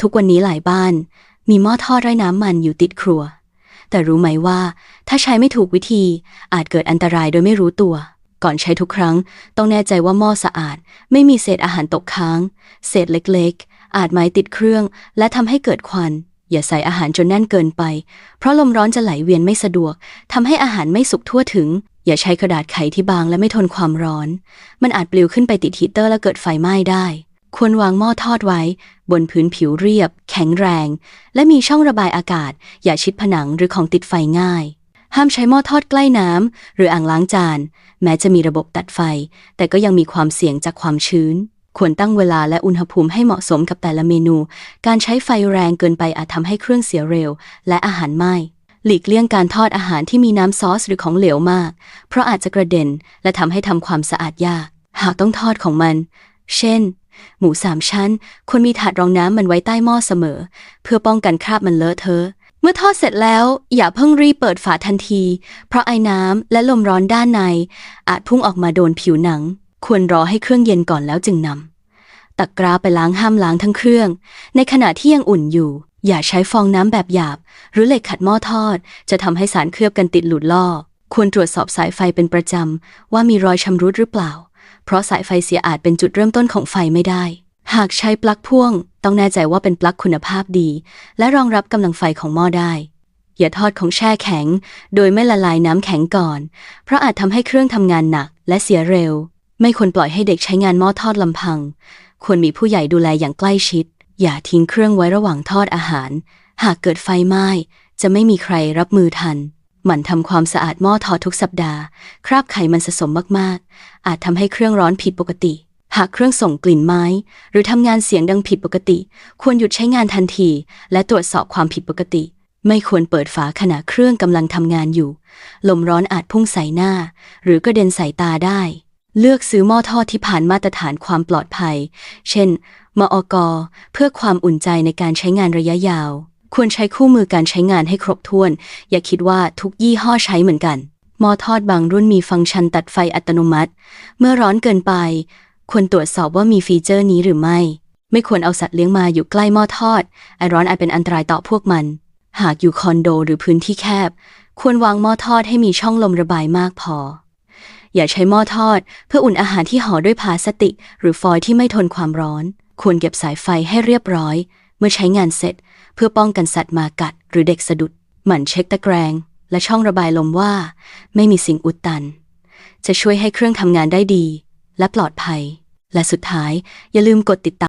ทุกวันนี้หลายบ้าน มีหม้อทอดไร้น้ำมันอยู่ติดครัว แต่รู้ไหมว่าถ้าใช้ไม่ถูกวิธีอาจเกิดอันตรายโดยไม่รู้ตัว ก่อนใช้ทุกครั้ง ต้องแน่ใจว่าหม้อสะอาด ไม่มีเศษอาหารตกค้าง เศษเล็กๆ อาจไม้ติดเครื่อง และทำให้เกิดควัน อย่าใส่อาหารจนแน่นเกินไป เพราะลมร้อนจะไหลเวียนไม่สะดวกทำให้อาหารไม่สุกทั่วถึงอย่าใช้กระดาษไขที่บางและไม่ทนความร้อน มันอาจปลิวขึ้นไปติดฮีเตอร์และเกิดไฟไหม้ได้ ควรวางหม้อทอดไว้ บนพื้นผิวเรียบ แข็งแรง และมีช่องระบายอากาศ อย่าชิดผนังหรือของติดไฟง่าย ห้ามใช้หม้อทอดใกล้น้ำหรืออ่างล้างจาน แม้จะมีระบบตัดไฟ แต่ก็ยังมีความเสี่ยงจากความชื้น ควรตั้งเวลาและอุณหภูมิให้เหมาะสมกับแต่ละเมนู การใช้ไฟแรงเกินไปอาจทำให้เครื่องเสียเร็ว และอาหารไหม้หลีกเลี่ยงการทอดอาหารที่มีน้ำซอสหรือของเหลวมาก เพราะอาจจะกระเด็น และทำให้ทำความสะอาดยาก หากต้องทอดของมัน เช่น หมูสามชั้น ควรมีถาดรองน้ำมันไว้ใต้หม้อเสมอ เพื่อป้องกันคราบมันเลอะเทอะ เมื่อทอดเสร็จแล้ว อย่าเพิ่งรีบเปิดฝาทันที เพราะไอ้น้ำและลมร้อนด้านใน อาจพุ่งออกมาโดนผิวหนัง ควรรอให้เครื่องเย็นก่อนแล้วจึงนำตักกราไปล้างห้ามล้างทั้งเครื่อง ในขณะที่ยังอุ่นอยู่ อย่าใช้ฟองน้ำแบบหยาบ หรือเหล็กขัดหม้อทอด จะทำให้สารเคลือบกันติดหลุดล่อควรตรวจสอบสายไฟเป็นประจำ ว่ามีรอยชำรุดหรือเปล่า เพราะสายไฟเสียอาจเป็นจุดเริ่มต้นของไฟไม่ได้ หากใช้ปลั๊กพ่วง ต้องแน่ใจว่าเป็นปลั๊กคุณภาพดี และรองรับกำลังไฟของหม้อได้ อย่าทอดของแช่แข็ง โดยไม่ละลายน้ำแข็งก่อน เพราะอาจทำให้เครื่องทำงานหนักและเสียเร็ว ไม่ควรปล่อยให้เด็กใช้งานหม้อทอดลำพัง ควรมีผู้ใหญ่ดูแลอย่างใกล้ชิด อย่าทิ้งเครื่องไว้ระหว่างทอดอาหาร หากเกิดไฟไหม้จะไม่มีใครรับมือทัน หมั่นทำความสะอาดหม้อทอดทุกสัปดาห์ คราบไขมันสะสมมากๆ อาจทำให้เครื่องร้อนผิดปกติ หากเครื่องส่งกลิ่นไม้ หรือทำงานเสียงดังผิดปกติ ควรหยุดใช้งานทันที และตรวจสอบความผิดปกติ ไม่ควรเปิดฝาขณะเครื่องกำลังทำงานอยู่ ลมร้อนอาจพุ่งใส่หน้า หรือกระเด็นใส่ตาได้ เลือกซื้อหม้อทอดที่ผ่านมาตรฐานความปลอดภัย เช่น มอก เพื่อความอุ่นใจในการใช้งานระยะยาว ควรใช้คู่มือการใช้งานให้ครบถ้วน อย่าคิดว่าทุกยี่ห้อใช้เหมือนกัน หม้อทอดบางรุ่นมีฟังก์ชันตัดไฟอัตโนมัติ เมื่อร้อนเกินไป ควรตรวจสอบว่ามีฟีเจอร์นี้หรือไม่ ไม่ควรเอาสัตว์เลี้ยงมาอยู่ใกล้หม้อทอดไอร้อนอาจเป็นอันตรายต่อพวกมัน หากอยู่คอนโดหรือพื้นที่แคบ ควรวางหม้อทอดให้มีช่องลมระบายมากพอ อย่าใช้หม้อทอด เพื่ออุ่นอาหารที่ห่อด้วยพลาสติก หรือฟอยล์ที่ไม่ทนความร้อน ควรเก็บสายไฟให้เรียบร้อย เมื่อใช้งานเสร็จเพื่อป้องกันสัตว์มากัด หรือเด็กสะดุด หมั่นเช็คตะแกรง และช่องระบายลมว่า ไม่มีสิ่งอุดตัน จะช่วยให้เครื่องทำงานได้ดี และปลอดภัย และสุดท้ายอย่าลืมกดติดตาม